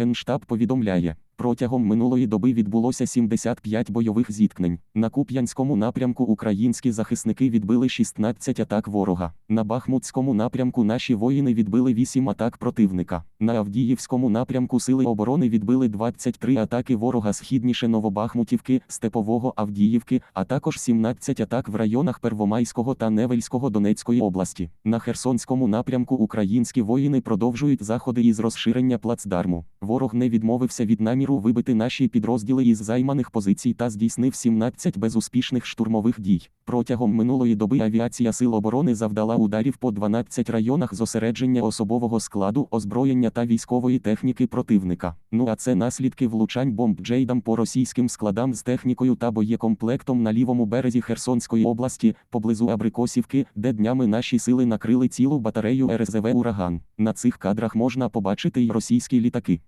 Генштаб повідомляє. Протягом минулої доби відбулося 75 бойових зіткнень. На Куп'янському напрямку українські захисники відбили 16 атак ворога. На Бахмутському напрямку наші воїни відбили 8 атак противника. На Авдіївському напрямку сили оборони відбили 23 атаки ворога східніше Новобахмутівки, Степового Авдіївки, а також 17 атак в районах Первомайського та Невельського Донецької області. На Херсонському напрямку українські воїни продовжують заходи із розширення плацдарму. Ворог не відмовився від наміру вибити наші підрозділи із займаних позицій та здійснив 17 безуспішних штурмових дій. Протягом минулої доби авіація Сил оборони завдала ударів по 12 районах зосередження особового складу, озброєння та військової техніки противника. Ну а це наслідки влучань бомб Джейдам по російським складам з технікою та боєкомплектом на лівому березі Херсонської області, поблизу Абрикосівки, де днями наші сили накрили цілу батарею РСЗВ Ураган. На цих кадрах можна побачити й російські літаки.